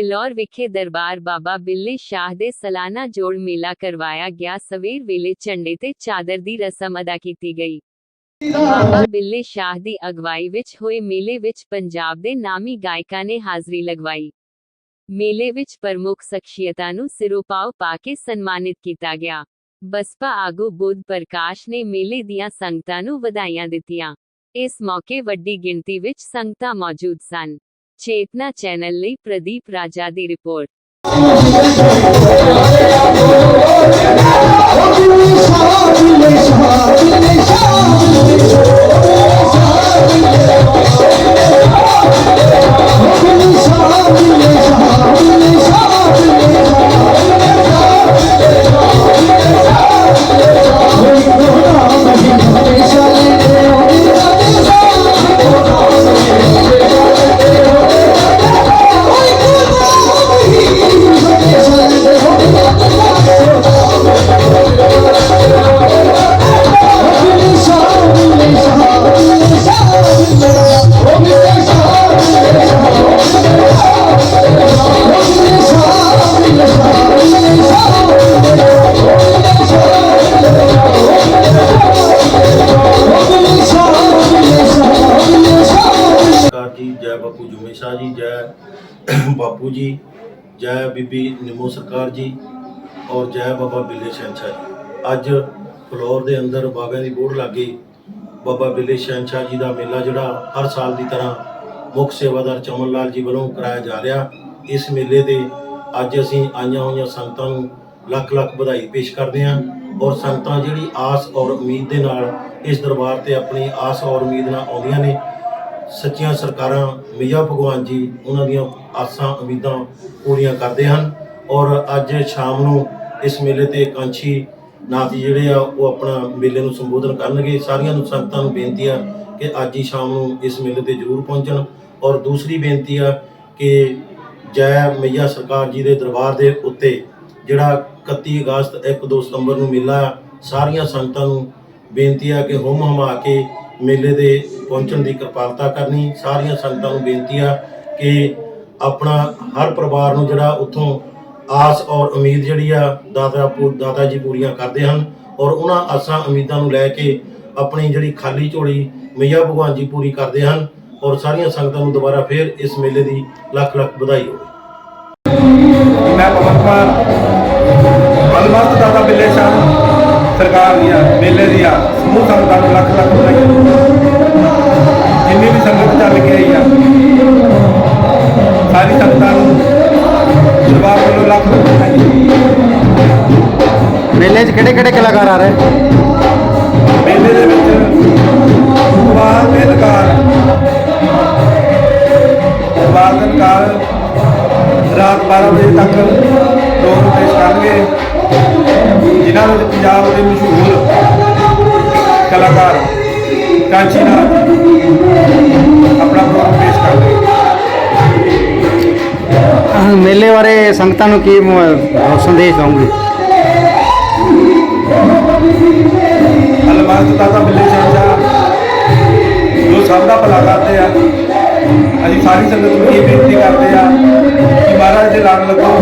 ਫਿਲੌਰ ਵਿਖੇ ਦਰਬਾਰ ਬਾਬਾ ਬਿੱਲੇ ਸ਼ਾਹ ਦੇ ਸਾਲਾਨਾ ਜੋੜ ਮੇਲਾ ਕਰਵਾਇਆ ਗਿਆ। ਸਵੇਰ ਵੇਲੇ ਝੰਡੇ ਤੇ ਚਾਦਰ ਦੀ ਰਸਮ ਅਦਾ ਕੀਤੀ ਗਈ। ਬਾਬਾ ਬਿੱਲੇ ਸ਼ਾਹ ਦੀ ਅਗਵਾਈ ਵਿੱਚ ਹੋਏ ਮੇਲੇ ਵਿੱਚ ਪੰਜਾਬ ਦੇ ਨਾਮੀ ਗਾਇਕਾਂ ਨੇ ਹਾਜ਼ਰੀ ਲਗਵਾਈ। ਮੇਲੇ ਵਿੱਚ ਪ੍ਰਮੁੱਖ ਸ਼ਖਸੀਅਤਾਂ ਨੂੰ ਸਿਰੋਪਾਓ ਪਾ ਕੇ ਸਨਮਾਨਿਤ ਕੀਤਾ ਗਿਆ। ਬਸਪਾ ਆਗੂ ਬੁੱਧ ਪ੍ਰਕਾਸ਼ ਨੇ ਮੇਲੇ ਦੀਆਂ ਸੰਗਤਾਂ ਨੂੰ ਵਧਾਈਆਂ ਦਿੱਤੀਆਂ। ਇਸ ਮੌਕੇ ਵੱਡੀ ਗਿਣਤੀ ਵਿੱਚ ਸੰਗਤਾਂ ਮੌਜੂਦ ਸਨ। ਚੇਤਨਾ ਚੈਨਲ ਲਈ ਪ੍ਰਦੀਪ ਰਾਜਾ ਦੀ ਰਿਪੋਰਟ। ਨਮਸਕਾਰ ਬਾਪੂ ਜੀ ਜੈ ਬੀਬੀ ਨਿਮੋ ਸਰਕਾਰ ਜੀ ਔਰ ਜੈ ਬਾਬਾ ਬਿੱਲੇ ਸ਼ਹਿਨਸ਼ਾਹ ਜੀ ਅੱਜ ਫਲੋਰ ਦੇ ਅੰਦਰ ਬਾਬਿਆਂ ਦੀ ਬੋੜ ਲੱਗੀ ਬਾਬਾ ਬਿੱਲੇ ਸ਼ਹਿਨਸ਼ਾਹ ਜੀ ਦਾ ਮੇਲਾ ਜਿਹੜਾ ਹਰ ਸਾਲ ਦੀ ਤਰ੍ਹਾਂ ਮੁੱਖ ਸੇਵਾਦਾਰ ਚਮਨ ਲਾਲ ਜੀ ਵੱਲੋਂ ਕਰਾਇਆ ਜਾ ਰਿਹਾ ਇਸ ਮੇਲੇ ਦੇ ਅੱਜ ਅਸੀਂ ਆਈਆਂ ਹੋਈਆਂ ਸੰਗਤਾਂ ਨੂੰ ਲੱਖ ਲੱਖ ਵਧਾਈ ਪੇਸ਼ ਕਰਦੇ ਹਾਂ ਔਰ ਸੰਗਤਾਂ ਜਿਹੜੀ ਆਸ ਔਰ ਉਮੀਦ ਦੇ ਨਾਲ ਇਸ ਦਰਬਾਰ ਤੇ ਆਪਣੀ ਆਸ ਔਰ ਉਮੀਦ ਨਾਲ ਆਉਂਦੀਆਂ ਨੇ ਸੱਚੀਆਂ ਸਰਕਾਰਾਂ ਮਈਆ ਭਗਵਾਨ ਜੀ ਉਹਨਾਂ ਦੀਆਂ ਆਸਾਂ ਉਮੀਦਾਂ ਪੂਰੀਆਂ ਕਰਦੇ ਹਨ ਔਰ ਅੱਜ ਸ਼ਾਮ ਨੂੰ ਇਸ ਮੇਲੇ ਤੇ ਕਾਂਛੀ ਨਾਥ ਜੀ ਜਿਹੜੇ ਆ ਉਹ ਆਪਣਾ ਮੇਲੇ ਨੂੰ ਸੰਬੋਧਨ ਕਰਨਗੇ। ਸਾਰੀਆਂ ਨੂੰ ਸੰਗਤਾਂ ਨੂੰ ਬੇਨਤੀ ਆ ਕਿ ਅੱਜ ਹੀ ਸ਼ਾਮ ਨੂੰ ਇਸ ਮੇਲੇ ਤੇ ਜ਼ਰੂਰ ਪਹੁੰਚਣ ਔਰ ਦੂਸਰੀ ਬੇਨਤੀ ਆ ਕਿ ਜੈ ਮਈਆ ਸਰਕਾਰ ਜੀ ਦੇ ਦਰਬਾਰ ਦੇ ਉੱਤੇ ਜਿਹੜਾ 31 ਅਗਸਤ 1-2 ਸਤੰਬਰ ਨੂੰ ਮੇਲਾ ਆ, ਸਾਰੀਆਂ ਸੰਗਤਾਂ ਨੂੰ ਬੇਨਤੀ ਆ ਕਿ ਹੁਮ ਹਮਾ ਕੇ ਮੇਲੇ ਦੇ ਪਹੁੰਚਣ ਦੀ ਕਿਰਪਾਲਤਾ ਕਰਨੀ, ਸਾਰੀਆਂ ਸੰਗਤਾਂ ਨੂੰ ਬੇਨਤੀ ਆ ਕਿ ਆਪਣਾ ਹਰ ਪਰਿਵਾਰ ਨੂੰ ਜਿਹੜਾ ਉੱਥੋਂ ਆਸ ਔਰ ਉਮੀਦ ਜਿਹੜੀ ਆ ਦਾਦਾ ਦਾਦਾ ਜੀ ਪੂਰੀਆਂ ਕਰਦੇ ਹਨ ਔਰ ਉਹਨਾਂ ਆਸਾਂ ਉਮੀਦਾਂ ਨੂੰ ਲੈ ਕੇ ਆਪਣੀ ਜਿਹੜੀ ਖਾਲੀ ਝੋਲੀ ਮਈਆ ਭਗਵਾਨ ਜੀ ਪੂਰੀ ਕਰਦੇ ਹਨ ਔਰ ਸਾਰੀਆਂ ਸੰਗਤਾਂ ਨੂੰ ਦੁਬਾਰਾ ਫੇਰ ਇਸ ਮੇਲੇ ਦੀ ਲੱਖ ਲੱਖ ਵਧਾਈ ਹੋਵੇ। ਮੈਂ ਪਵਨ ਕੁਮਾਰ ਬਲਵੰਤ ਦਾਦਾ ਬਿੱਲੇ ਸ਼ਾਹ। ਸਰਕਾਰ ਦੀਆਂ ਮੇਲੇ ਦੀਆਂ ਸਮੂਹ ਸੰਗਤਾਂ ਨੂੰ ਲੱਖ ਲੱਖ ਵਧਾਈਆਂ। ਜਿੰਨੀ ਵੀ ਸੰਗਤ ਚੱਲ ਕੇ ਆਈ ਆ ਸਾਰੀ ਸੰਗਤਾਂ ਨੂੰ ਦਰਬਾਰ ਵੱਲੋਂ ਲੱਖ ਲੱਖ ਵਧਾਈਆਂ। ਮੇਲੇ 'ਚ ਕਿਹੜੇ ਕਿਹੜੇ ਕਲਾਕਾਰ ਆ ਰਹੇ? ਮੇਲੇ ਦੇ ਵਿੱਚ ਕੁਮਾਰ ਮੇਲਕਾਰ ਕੁਮਾਰ ਮੇਲਕਾਰ ਰਾਤ 12 ਵਜੇ ਤੱਕ ਪ੍ਰੋਗਰਾਮ ਪੇਸ਼ ਕਰਨਗੇ। ਜਿਨ੍ਹਾਂ ਵਿੱਚ ਪੰਜਾਬ ਦੇ ਮਸ਼ਹੂਰ ਕਲਾਕਾਰ ਕਾਂਚੀ ਨਾਥ ਆਪਣਾ ਪ੍ਰੋਗਰਾਮ ਪੇਸ਼ ਅਹ ਮੇਲੇ ਬਾਰੇ ਸੰਗਤਾਂ ਨੂੰ ਕੀ ਸੰਦੇਸ਼ ਦਵਾਂਗੇ? ਅਲਮਾਜ਼ ਦਾਤਾ ਬਿੱਲੇ ਸਾਹਿਬ ਜੋ ਸਭ ਦਾ ਭਲਾ ਕਰਦੇ ਆ। ਅਸੀਂ ਸਾਰੀ ਸੰਗਤ ਨੂੰ ਇਹ ਬੇਨਤੀ ਕਰਦੇ ਆ ਕਿ ਮਹਾਰਾਜ ਦੇ ਲੜ ਲੱਗੋ।